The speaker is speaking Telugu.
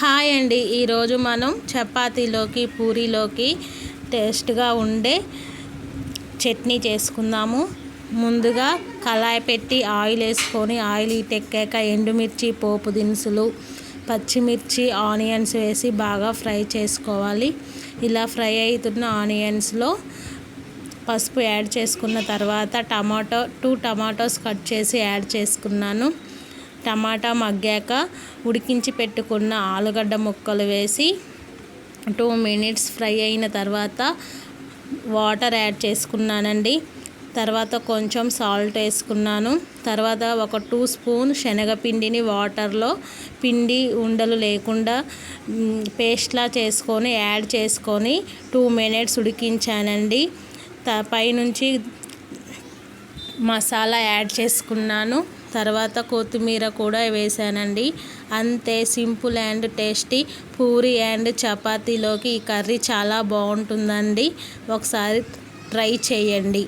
హాయ్ అండి. ఈరోజు మనం చపాతీలోకి పూరీలోకి టేస్ట్గా ఉండే చట్నీ చేసుకుందాము. ముందుగా కళాయి పెట్టి ఆయిల్ వేసుకొని ఆయిల్ ఇటెక్కాక ఎండుమిర్చి పోపు దినుసులు పచ్చిమిర్చి ఆనియన్స్ వేసి బాగా ఫ్రై చేసుకోవాలి. ఇలా ఫ్రై అవుతున్న ఆనియన్స్లో పసుపు యాడ్ చేసుకున్న తర్వాత టమాటో టూ టమాటోస్ కట్ చేసి యాడ్ చేసుకున్నాను. టమాటా మగ్గాక ఉడికించి పెట్టుకున్న ఆలుగడ్డ ముక్కలు వేసి టూ మినిట్స్ ఫ్రై అయిన తర్వాత వాటర్ యాడ్ చేసుకున్నానండి. తర్వాత కొంచెం సాల్ట్ వేసుకున్నాను. తర్వాత ఒక టూ స్పూన్ శనగపిండిని వాటర్లో పిండి ఉండలు లేకుండా పేస్ట్లా చేసుకొని యాడ్ చేసుకొని టూ మినిట్స్ ఉడికించానండి. పైనుంచి మసాలా యాడ్ చేసుకున్నాను. తర్వాత కొత్తిమీర కూడా వేసానండి. అంతే simple and tasty. Puri and చపాతీలోకి ఈ కర్రీ చాలా బాగుంటుందండి. ఒకసారి ట్రై చేయండి.